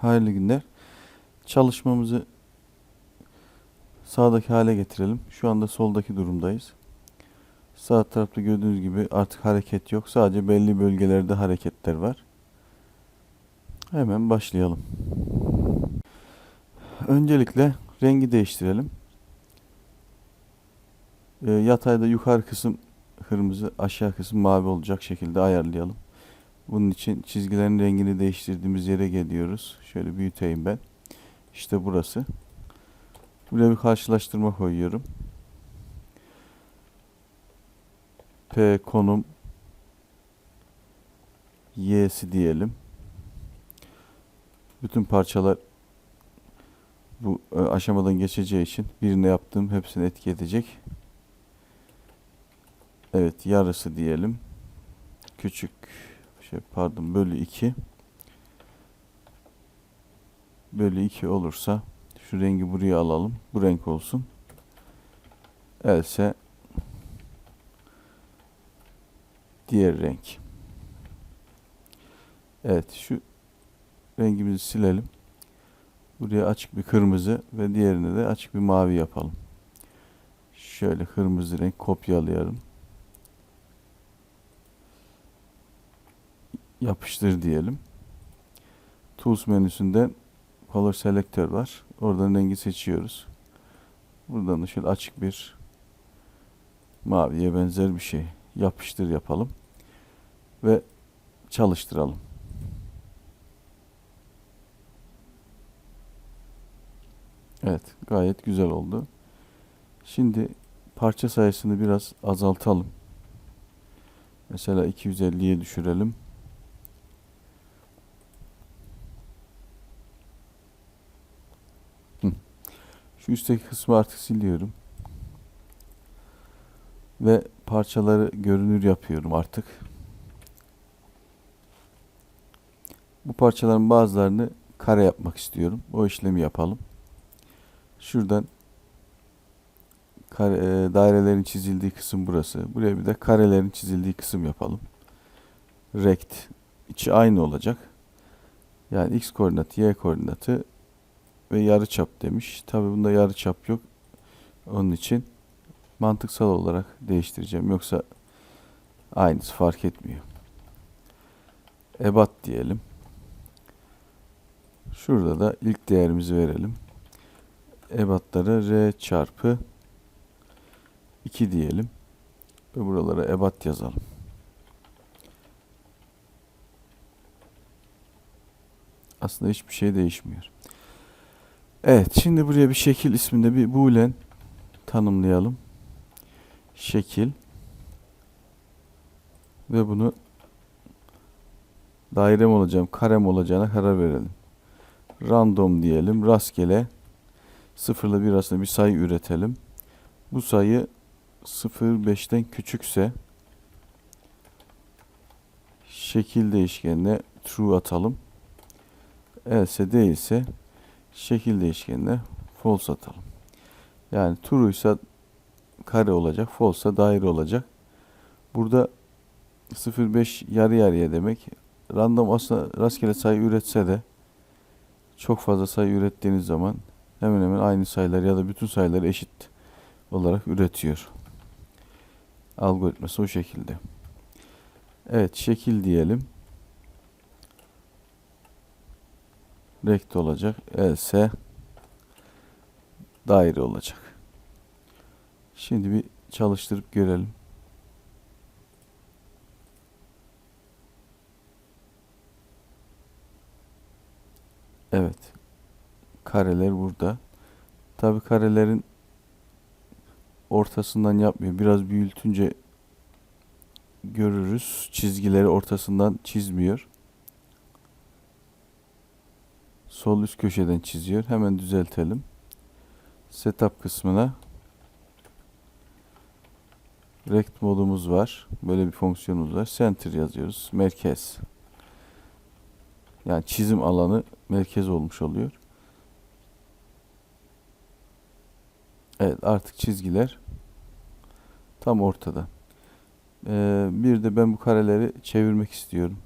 Hayırlı günler. Çalışmamızı sağdaki hale getirelim. Şu anda soldaki durumdayız. Sağ tarafta gördüğünüz gibi artık hareket yok. Sadece belli bölgelerde hareketler var. Hemen başlayalım. Öncelikle rengi değiştirelim. Ee, yatayda yukarı kısım kırmızı, aşağı kısım mavi olacak şekilde ayarlayalım. Bunun için çizgilerin rengini değiştirdiğimiz yere geliyoruz. Şöyle büyüteyim ben. İşte burası. Buraya bir karşılaştırma koyuyorum. P konum Y'si diyelim. Bütün parçalar bu e, aşamadan geçeceği için birine yaptığım hepsini etki edecek. Evet yarısı diyelim. Küçük şey pardon bölü 2 bölü 2 olursa şu rengi buraya alalım. Bu renk olsun. Else diğer renk. Evet şu rengimizi silelim. Buraya açık bir kırmızı ve diğerine de açık bir mavi yapalım. Şöyle kırmızı renk kopyalayalım. Yapıştır diyelim. Tools menüsünden Color Selector var. Oradan rengi seçiyoruz. Buradan da şöyle açık bir maviye benzer bir şey yapıştır yapalım ve çalıştıralım. Evet, gayet güzel oldu. Şimdi parça sayısını biraz azaltalım. Mesela 250'ye düşürelim. Hı. Şu üstteki kısmı artık siliyorum. Ve parçaları görünür yapıyorum artık. Bu parçaların bazılarını kare yapmak istiyorum. O işlemi yapalım. Şuradan kare, e, dairelerin çizildiği kısım burası. Buraya bir de karelerin çizildiği kısım yapalım. Rect. içi aynı olacak. Yani x koordinatı, y koordinatı ve yarıçap demiş. Tabi bunda yarıçap yok. Onun için mantıksal olarak değiştireceğim. Yoksa aynısı fark etmiyor. Ebat diyelim. Şurada da ilk değerimizi verelim. Ebatlara r çarpı 2 diyelim. Ve buralara ebat yazalım. Aslında hiçbir şey değişmiyor. Evet, şimdi buraya bir şekil isminde bir boolean tanımlayalım. Şekil ve bunu daire mi olacağım, kare mi olacağına karar verelim. Random diyelim, rastgele 0 ile 1 arasında bir sayı üretelim. Bu sayı 0.5'ten küçükse şekil değişkenine true atalım. Else değilse şekil değişkenine false atalım. Yani true ise kare olacak, false ise daire olacak. Burada 0.5 yarı yarıya demek. Random aslında rastgele sayı üretse de çok fazla sayı ürettiğiniz zaman hemen hemen aynı sayılar ya da bütün sayıları eşit olarak üretiyor. Algoritması o şekilde. Evet şekil diyelim. Rekt olacak. Else daire olacak. Şimdi bir çalıştırıp görelim. Evet. Kareler burada. Tabi karelerin ortasından yapmıyor. Biraz büyütünce görürüz. Çizgileri ortasından çizmiyor. Sol üst köşeden çiziyor. Hemen düzeltelim. Setup kısmına Rect modumuz var. Böyle bir fonksiyonumuz var. Center yazıyoruz. Merkez. Yani çizim alanı merkez olmuş oluyor. Evet artık çizgiler tam ortada. Ee, bir de ben bu kareleri çevirmek istiyorum.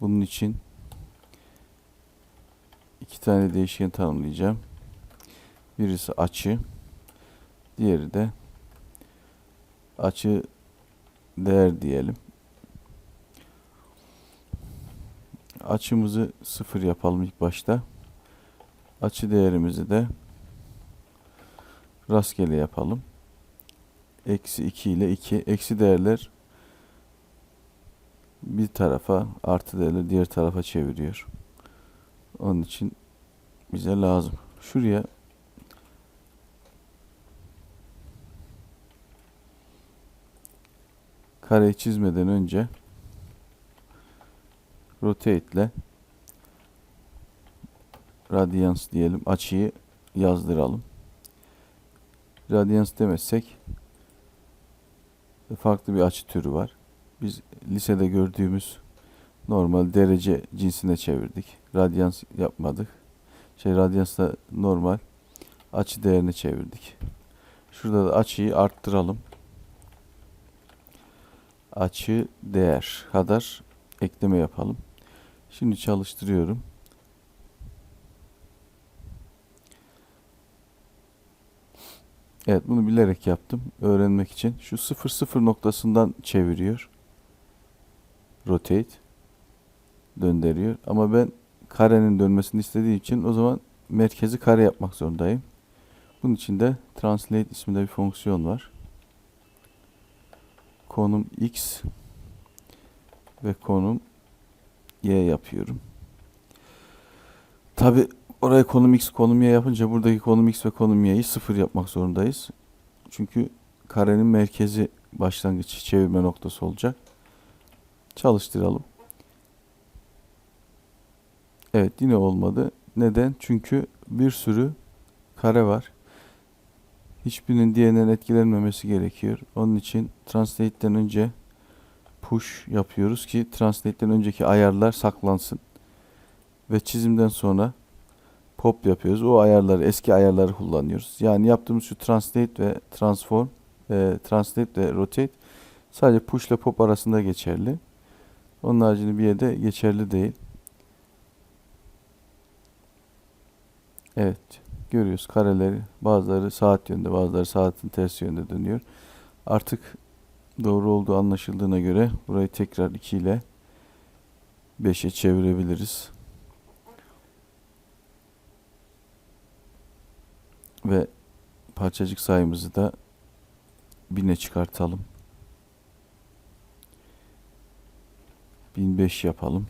Bunun için iki tane değişken tanımlayacağım. Birisi açı, diğeri de açı değer diyelim. Açımızı sıfır yapalım ilk başta. Açı değerimizi de rastgele yapalım. Eksi 2 ile 2. Eksi değerler bir tarafa, artı değerler diğer tarafa çeviriyor. Onun için bize lazım. Şuraya kareyi çizmeden önce rotate ile radians diyelim açıyı yazdıralım. Radians demezsek farklı bir açı türü var. Biz lisede gördüğümüz normal derece cinsine çevirdik. Radyans yapmadık. Şey radyansla normal açı değerini çevirdik. Şurada da açıyı arttıralım. Açı değer kadar ekleme yapalım. Şimdi çalıştırıyorum. Evet bunu bilerek yaptım. Öğrenmek için. Şu 0 0 noktasından çeviriyor. Rotate. Döndürüyor. Ama ben karenin dönmesini istediği için o zaman merkezi kare yapmak zorundayım. Bunun için de translate isminde bir fonksiyon var. Konum x ve konum y yapıyorum. Tabi oraya konum x konum y yapınca buradaki konum x ve konum y'yi sıfır yapmak zorundayız. Çünkü karenin merkezi başlangıç çevirme noktası olacak. Çalıştıralım. Evet yine olmadı. Neden? Çünkü bir sürü kare var. Hiçbirinin diğerinden etkilenmemesi gerekiyor. Onun için translate'den önce push yapıyoruz ki translate'den önceki ayarlar saklansın. Ve çizimden sonra pop yapıyoruz. O ayarları, eski ayarları kullanıyoruz. Yani yaptığımız şu translate ve transform, e, translate ve rotate sadece push ile pop arasında geçerli. Onun haricinde bir yerde geçerli değil. Evet. Görüyoruz kareleri. Bazıları saat yönünde, bazıları saatin tersi yönde dönüyor. Artık doğru olduğu anlaşıldığına göre burayı tekrar 2 ile 5'e çevirebiliriz. Ve parçacık sayımızı da 1000'e çıkartalım. 1005 yapalım.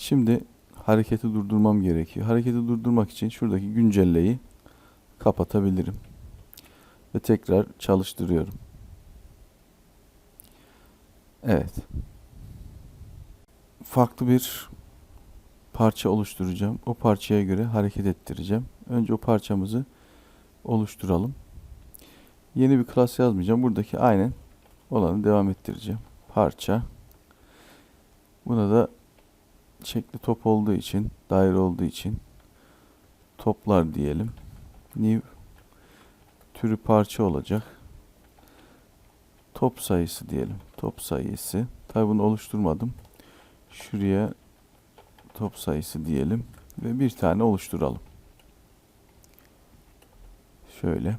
Şimdi hareketi durdurmam gerekiyor. Hareketi durdurmak için şuradaki güncelleyi kapatabilirim. Ve tekrar çalıştırıyorum. Evet. Farklı bir parça oluşturacağım. O parçaya göre hareket ettireceğim. Önce o parçamızı oluşturalım. Yeni bir klas yazmayacağım. Buradaki aynen olanı devam ettireceğim. Parça. Buna da şekli top olduğu için, daire olduğu için toplar diyelim. New türü parça olacak. Top sayısı diyelim. Top sayısı. Tabi bunu oluşturmadım. Şuraya top sayısı diyelim ve bir tane oluşturalım. Şöyle.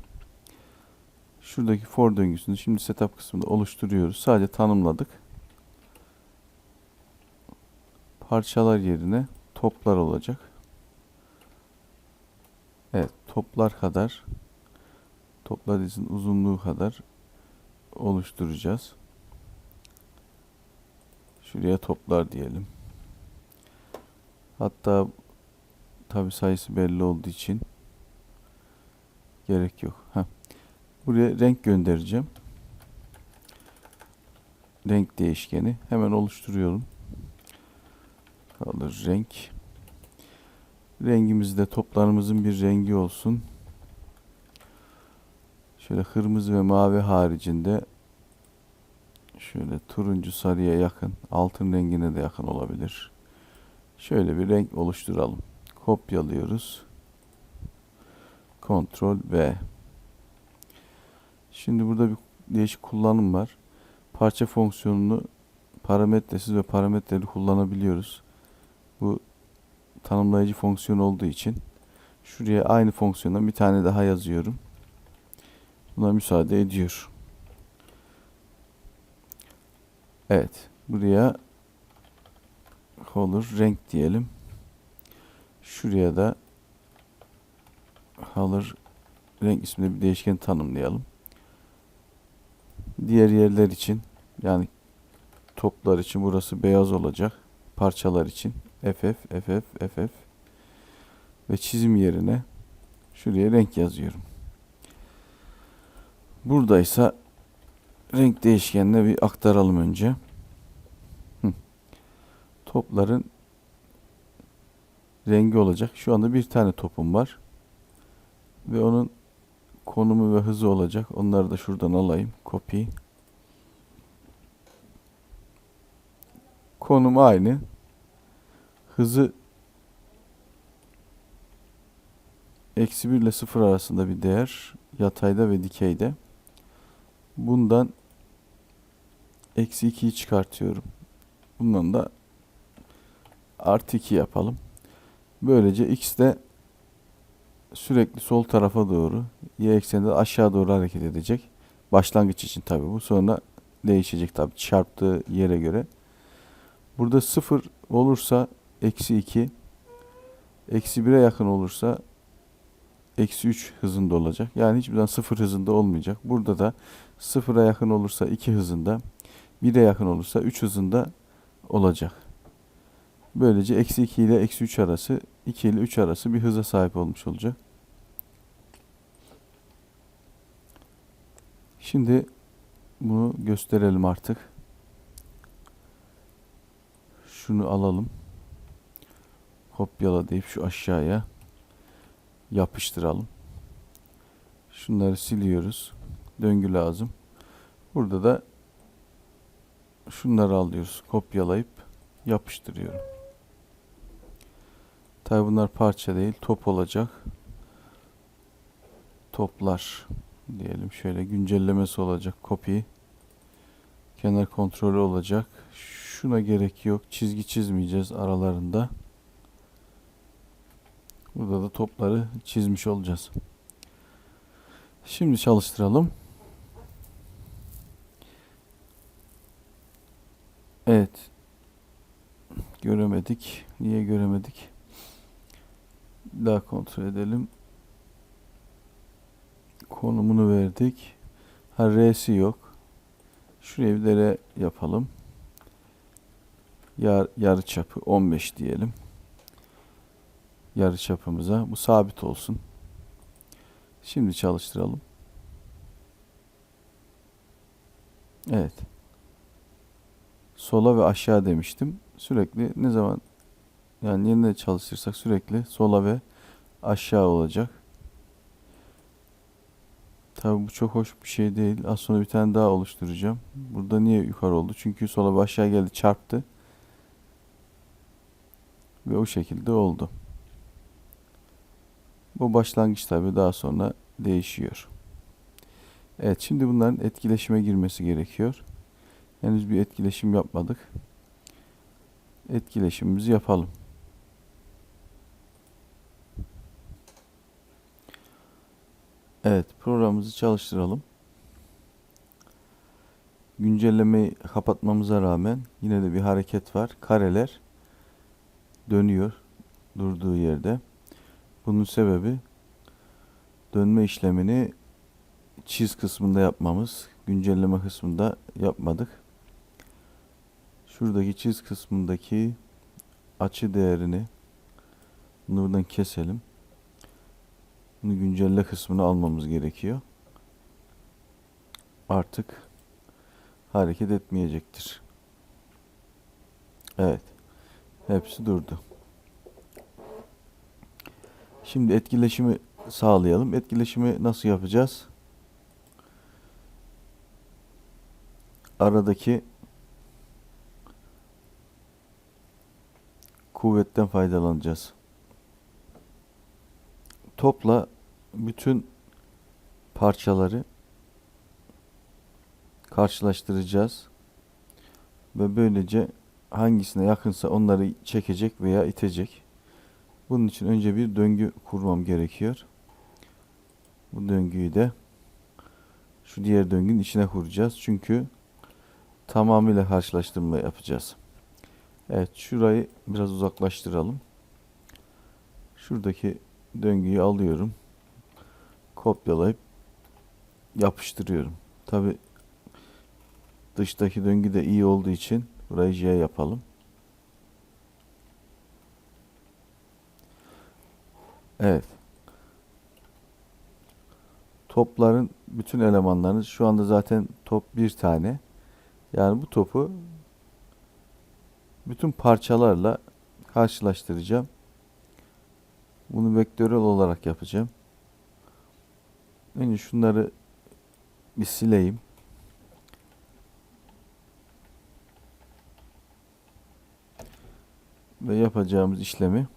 Şuradaki for döngüsünü şimdi setup kısmında oluşturuyoruz. Sadece tanımladık. Parçalar yerine toplar olacak. Evet, toplar kadar toplar dizinin uzunluğu kadar oluşturacağız. Şuraya toplar diyelim. Hatta tabi sayısı belli olduğu için gerek yok. Heh. Buraya renk göndereceğim. Renk değişkeni hemen oluşturuyorum. Kalır renk. Rengimiz de toplarımızın bir rengi olsun. Şöyle kırmızı ve mavi haricinde şöyle turuncu sarıya yakın, altın rengine de yakın olabilir. Şöyle bir renk oluşturalım. Kopyalıyoruz. Ctrl V. Şimdi burada bir değişik kullanım var. parça fonksiyonunu parametresiz ve parametreli kullanabiliyoruz. Tanımlayıcı fonksiyon olduğu için şuraya aynı fonksiyondan bir tane daha yazıyorum. Buna müsaade ediyor. Evet. Buraya color renk diyelim. Şuraya da color renk isminde bir değişken tanımlayalım. Diğer yerler için yani toplar için burası beyaz olacak. Parçalar için FF, FF, FF ve çizim yerine şuraya renk yazıyorum. Buradaysa renk değişkenine bir aktaralım önce. Hı. Topların rengi olacak. Şu anda bir tane topum var. Ve onun konumu ve hızı olacak. Onları da şuradan alayım. Copy. Konum aynı. Hızı eksi 1 ile 0 arasında bir değer. Yatayda ve dikeyde. Bundan eksi 2'yi çıkartıyorum. Bundan da artı 2 yapalım. Böylece x de sürekli sol tarafa doğru, y ekseninde de aşağı doğru hareket edecek. Başlangıç için tabi bu. Sonra değişecek tabi çarptığı yere göre. Burada 0 olursa eksi 2, eksi 1'e yakın olursa eksi 3 hızında olacak. Yani hiçbir zaman 0 hızında olmayacak. Burada da 0'a yakın olursa 2 hızında, 1'e yakın olursa 3 hızında olacak. Böylece eksi 2 ile eksi 3 arası, 2 ile 3 arası bir hıza sahip olmuş olacak. Şimdi bunu gösterelim artık. Şunu alalım. Kopyala deyip şu aşağıya yapıştıralım. Şunları siliyoruz. Döngü lazım. Burada da şunları alıyoruz. Kopyalayıp yapıştırıyorum. Tabi bunlar parça değil, top olacak. Toplar diyelim şöyle güncellemesi olacak copy. Kenar kontrolü olacak. Şuna gerek yok. Çizgi çizmeyeceğiz aralarında. Burada da topları çizmiş olacağız. Şimdi çalıştıralım. Evet. Göremedik. Niye göremedik? Daha kontrol edelim. Konumunu verdik. Ha R'si yok. Şuraya bir de R yapalım. Yar, yarı çapı 15 diyelim. Yarı çapımıza. Bu sabit olsun. Şimdi çalıştıralım. Evet. Sola ve aşağı demiştim. Sürekli ne zaman yani yeniden çalıştırsak sürekli sola ve aşağı olacak. Tabi bu çok hoş bir şey değil. Az sonra bir tane daha oluşturacağım. Burada niye yukarı oldu? Çünkü sola ve aşağı geldi çarptı. Ve o şekilde oldu. Bu başlangıç tabi daha sonra değişiyor. Evet şimdi bunların etkileşime girmesi gerekiyor. Henüz bir etkileşim yapmadık. Etkileşimimizi yapalım. Evet programımızı çalıştıralım. Güncellemeyi kapatmamıza rağmen yine de bir hareket var. Kareler dönüyor durduğu yerde. Bunun sebebi dönme işlemini çiz kısmında yapmamız. Güncelleme kısmında yapmadık. Şuradaki çiz kısmındaki açı değerini buradan keselim. Bunu güncelle kısmını almamız gerekiyor. Artık hareket etmeyecektir. Evet. Hepsi durdu. Şimdi etkileşimi sağlayalım. Etkileşimi nasıl yapacağız? Aradaki kuvvetten faydalanacağız. Topla bütün parçaları karşılaştıracağız. ve böylece hangisine yakınsa onları çekecek veya itecek. Bunun için önce bir döngü kurmam gerekiyor. Bu döngüyü de şu diğer döngünün içine kuracağız. Çünkü tamamıyla karşılaştırma yapacağız. Evet şurayı biraz uzaklaştıralım. Şuradaki döngüyü alıyorum. Kopyalayıp yapıştırıyorum. Tabi dıştaki döngü de iyi olduğu için burayı J yapalım. Evet. Topların bütün elemanlarını şu anda zaten top bir tane. Yani bu topu bütün parçalarla karşılaştıracağım. Bunu vektörel olarak yapacağım. Önce şunları bir sileyim. Ve yapacağımız işlemi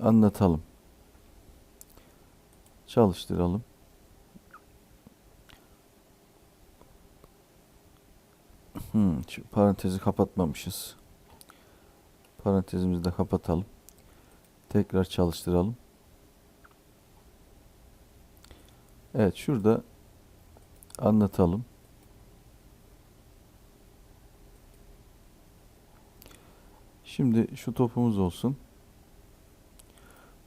anlatalım. Çalıştıralım. Hmm, şu parantezi kapatmamışız. Parantezimizi de kapatalım. Tekrar çalıştıralım. Evet şurada anlatalım. Şimdi şu topumuz olsun.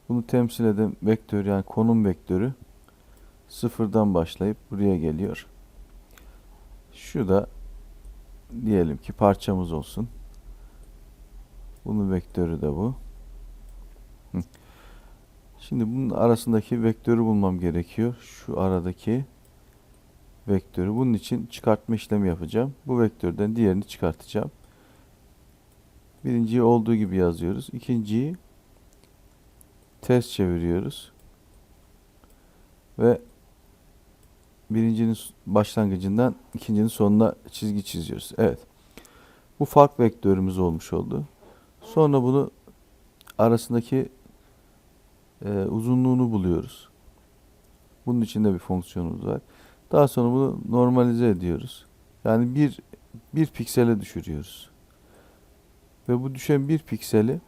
Bunu temsil eden vektör yani konum vektörü sıfırdan başlayıp buraya geliyor. Şu da diyelim ki parçamız olsun. Bunun vektörü de bu. Şimdi bunun arasındaki vektörü bulmam gerekiyor. Şu aradaki vektörü. Bunun için çıkartma işlemi yapacağım. Bu vektörden diğerini çıkartacağım. Birinciyi olduğu gibi yazıyoruz. İkinciyi ters çeviriyoruz. Ve birincinin başlangıcından ikincinin sonuna çizgi çiziyoruz. Evet. Bu fark vektörümüz olmuş oldu. Sonra bunu arasındaki e, uzunluğunu buluyoruz. Bunun içinde bir fonksiyonumuz var. Daha sonra bunu normalize ediyoruz. Yani bir, bir piksele düşürüyoruz. Ve bu düşen bir pikseli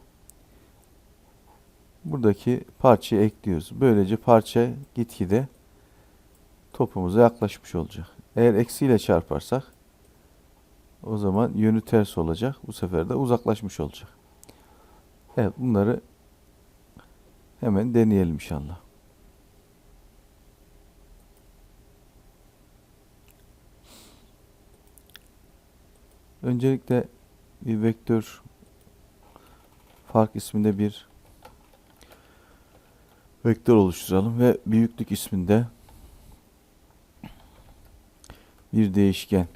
buradaki parçaya ekliyoruz. Böylece parça gitgide topumuza yaklaşmış olacak. Eğer eksiyle çarparsak o zaman yönü ters olacak. Bu sefer de uzaklaşmış olacak. Evet bunları hemen deneyelim inşallah. Öncelikle bir vektör fark isminde bir vektör oluşturalım ve büyüklük isminde bir değişken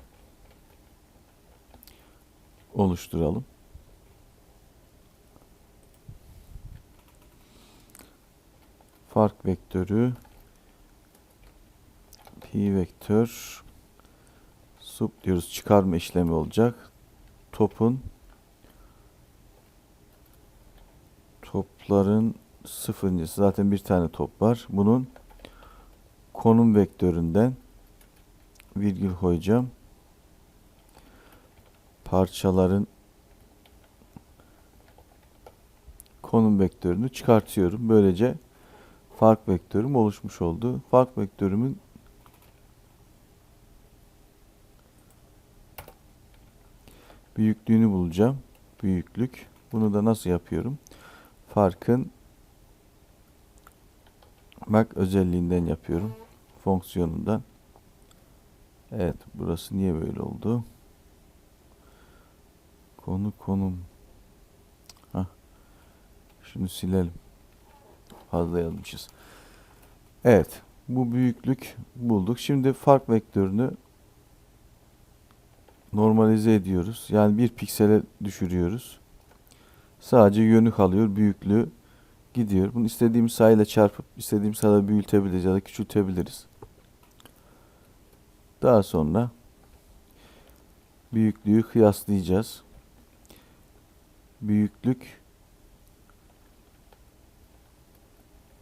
oluşturalım. Fark vektörü pi vektör sub diyoruz çıkarma işlemi olacak. Topun topların sıfırıncısı zaten bir tane top var. Bunun konum vektöründen virgül koyacağım. Parçaların konum vektörünü çıkartıyorum. Böylece fark vektörüm oluşmuş oldu. Fark vektörümün büyüklüğünü bulacağım. Büyüklük. Bunu da nasıl yapıyorum? Farkın bak özelliğinden yapıyorum. Fonksiyonundan. Evet. Burası niye böyle oldu? Konu konum. Hah. Şunu silelim. Fazla yazmışız. Evet. Bu büyüklük bulduk. Şimdi fark vektörünü normalize ediyoruz. Yani bir piksele düşürüyoruz. Sadece yönü kalıyor. Büyüklüğü gidiyor. Bunu istediğimiz sayıyla çarpıp istediğimiz sayıda büyütebiliriz ya da küçültebiliriz. Daha sonra büyüklüğü kıyaslayacağız. Büyüklük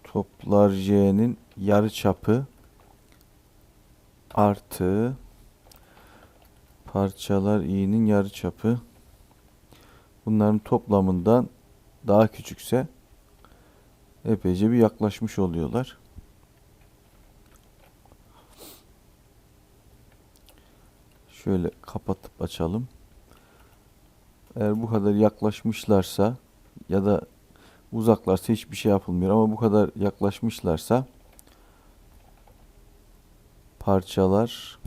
toplar j'nin yarı çapı artı Parçalar i'nin yarıçapı. Bunların toplamından daha küçükse epeyce bir yaklaşmış oluyorlar. Şöyle kapatıp açalım. Eğer bu kadar yaklaşmışlarsa ya da uzaklarsa hiçbir şey yapılmıyor ama bu kadar yaklaşmışlarsa parçalar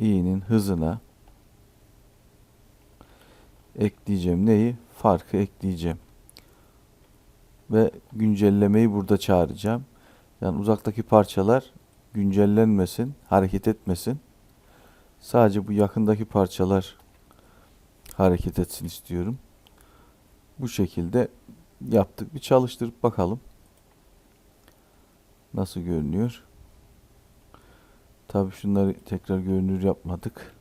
i'nin hızına ekleyeceğim neyi? Farkı ekleyeceğim. Ve güncellemeyi burada çağıracağım. Yani uzaktaki parçalar güncellenmesin, hareket etmesin. Sadece bu yakındaki parçalar hareket etsin istiyorum. Bu şekilde yaptık. Bir çalıştırıp bakalım. Nasıl görünüyor? Tabii şunları tekrar görünür yapmadık.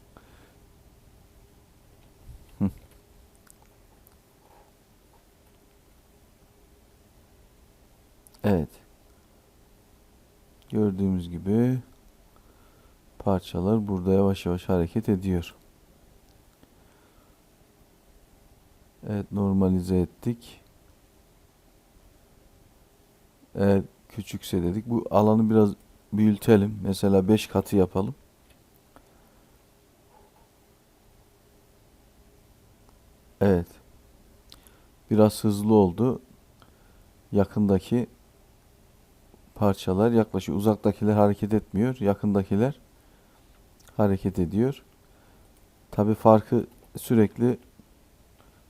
Evet. Gördüğümüz gibi parçalar burada yavaş yavaş hareket ediyor. Evet normalize ettik. Eğer küçükse dedik. Bu alanı biraz büyütelim. Mesela 5 katı yapalım. Evet. Biraz hızlı oldu. Yakındaki parçalar yaklaşıyor. Uzaktakiler hareket etmiyor. Yakındakiler hareket ediyor. Tabi farkı sürekli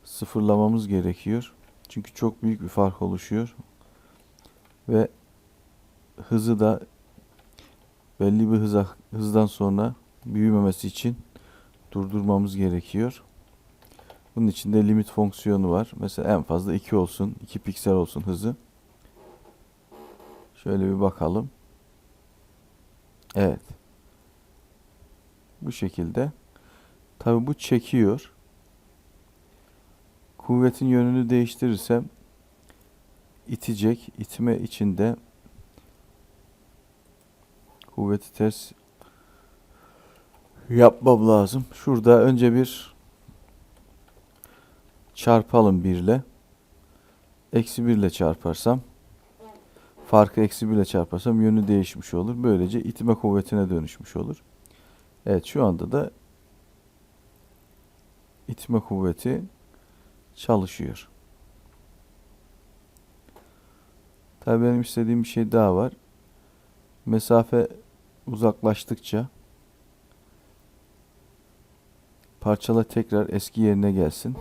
sıfırlamamız gerekiyor. Çünkü çok büyük bir fark oluşuyor. Ve hızı da belli bir hıza, hızdan sonra büyümemesi için durdurmamız gerekiyor. Bunun için de limit fonksiyonu var. Mesela en fazla 2 olsun, 2 piksel olsun hızı. Şöyle bir bakalım. Evet. Bu şekilde. Tabi bu çekiyor. Kuvvetin yönünü değiştirirsem itecek. İtme içinde kuvveti ters yapmam lazım. Şurada önce bir çarpalım 1 ile. Eksi 1 ile çarparsam farkı eksi 1 ile çarparsam yönü değişmiş olur. Böylece itme kuvvetine dönüşmüş olur. Evet şu anda da itme kuvveti çalışıyor. Tabii benim istediğim bir şey daha var. Mesafe uzaklaştıkça parçalar tekrar eski yerine gelsin.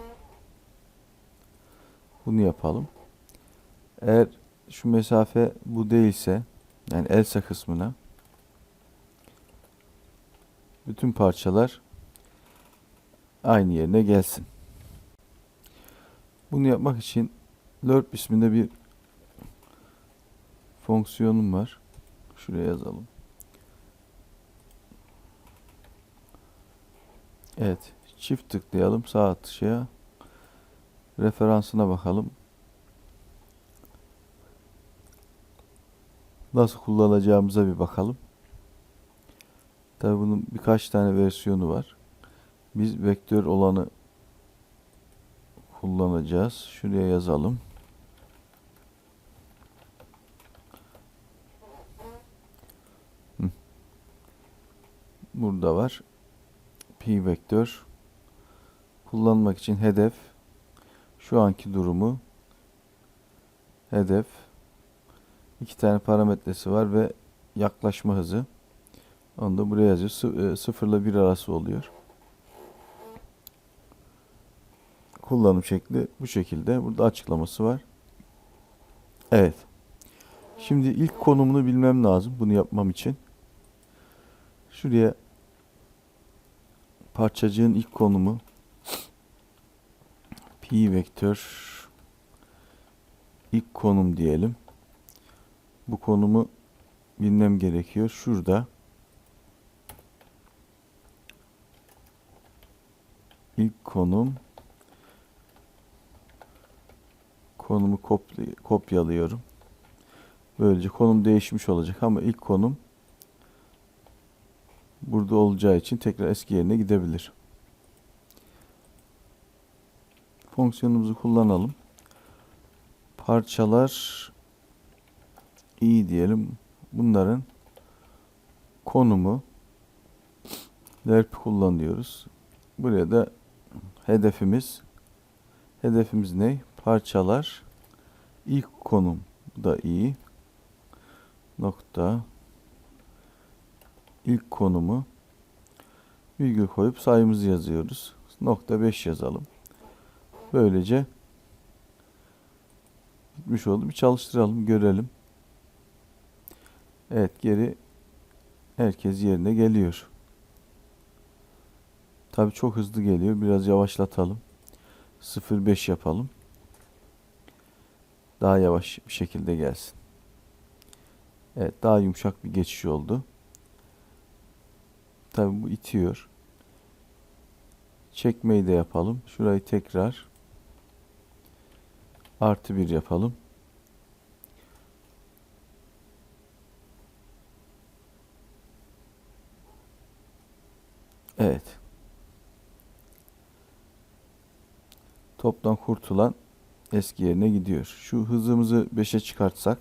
Bunu yapalım. Eğer şu mesafe bu değilse yani Elsa kısmına bütün parçalar aynı yerine gelsin. Bunu yapmak için LERP isminde bir fonksiyonum var. Şuraya yazalım. Evet. Çift tıklayalım sağ atışa. Referansına bakalım. Nasıl kullanacağımıza bir bakalım. Tabi bunun birkaç tane versiyonu var. Biz vektör olanı kullanacağız. Şuraya yazalım. Burada var. P vektör. Kullanmak için hedef. Şu anki durumu. Hedef. İki tane parametresi var ve yaklaşma hızı. Onu da buraya yazıyor. 0 ile 1 arası oluyor. Kullanım şekli bu şekilde. Burada açıklaması var. Evet. Şimdi ilk konumunu bilmem lazım bunu yapmam için. Şuraya parçacığın ilk konumu pi vektör ilk konum diyelim. Bu konumu bilmem gerekiyor. Şurada ilk konum konumu kopyalıyorum. Böylece konum değişmiş olacak ama ilk konum burada olacağı için tekrar eski yerine gidebilir. Fonksiyonumuzu kullanalım. Parçalar iyi diyelim. Bunların konumu lerp kullanıyoruz. Buraya da hedefimiz hedefimiz ne? Parçalar ilk konum da iyi. Nokta ilk konumu virgül koyup sayımızı yazıyoruz. Nokta 5 yazalım. Böylece bitmiş oldu. Bir çalıştıralım, görelim. Evet, geri herkes yerine geliyor. Tabi çok hızlı geliyor. Biraz yavaşlatalım. 0.5 yapalım. Daha yavaş bir şekilde gelsin. Evet, daha yumuşak bir geçiş oldu. Tabi bu itiyor. Çekmeyi de yapalım. Şurayı tekrar artı bir yapalım. Evet. Toptan kurtulan eski yerine gidiyor. Şu hızımızı 5'e çıkartsak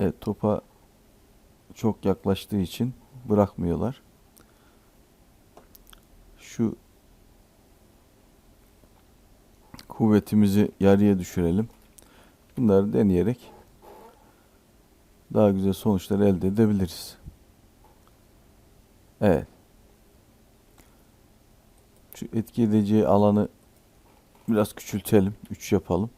Evet topa çok yaklaştığı için bırakmıyorlar. Şu kuvvetimizi yarıya düşürelim. Bunları deneyerek daha güzel sonuçlar elde edebiliriz. Evet. Şu etki edeceği alanı biraz küçültelim. 3 yapalım.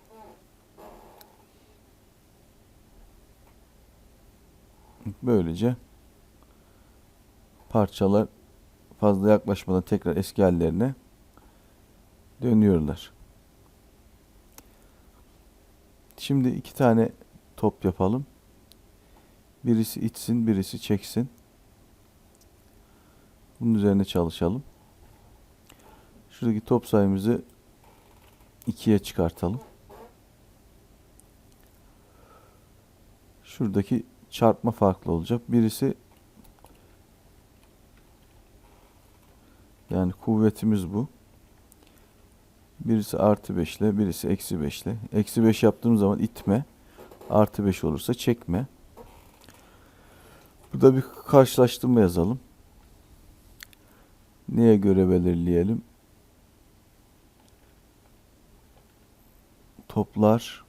Böylece parçalar fazla yaklaşmadan tekrar eski hallerine dönüyorlar. Şimdi iki tane top yapalım. Birisi itsin, birisi çeksin. Bunun üzerine çalışalım. Şuradaki top sayımızı ikiye çıkartalım. Şuradaki çarpma farklı olacak. Birisi yani kuvvetimiz bu. Birisi artı 5 ile birisi eksi 5 ile. Eksi 5 yaptığım zaman itme. Artı 5 olursa çekme. Burada bir karşılaştırma yazalım. Neye göre belirleyelim? Toplar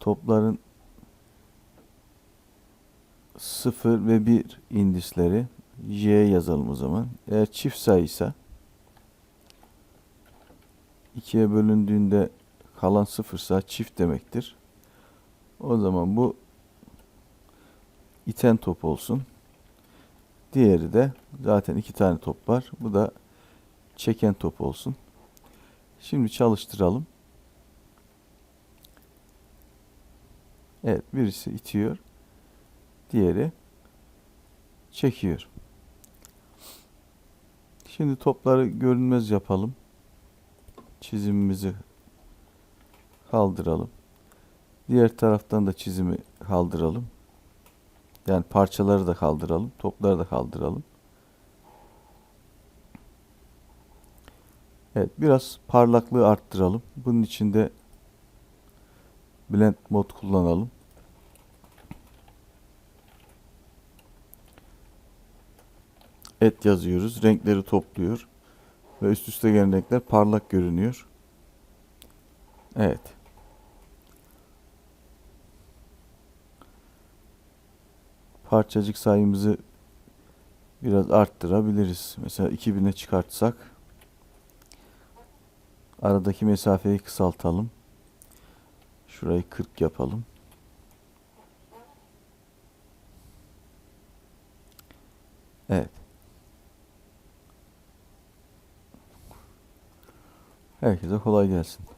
topların 0 ve 1 indisleri J yazalım o zaman. Eğer çift sayıysa 2'ye bölündüğünde kalan sıfırsa çift demektir. O zaman bu iten top olsun. Diğeri de zaten iki tane top var. Bu da çeken top olsun. Şimdi çalıştıralım. Evet birisi itiyor. Diğeri çekiyor. Şimdi topları görünmez yapalım. Çizimimizi kaldıralım. Diğer taraftan da çizimi kaldıralım. Yani parçaları da kaldıralım. Topları da kaldıralım. Evet biraz parlaklığı arttıralım. Bunun için de blend mod kullanalım. et yazıyoruz. Renkleri topluyor. Ve üst üste gelen renkler parlak görünüyor. Evet. Parçacık sayımızı biraz arttırabiliriz. Mesela 2000'e çıkartsak aradaki mesafeyi kısaltalım. Şurayı 40 yapalım. Evet. Herkese kolay gelsin.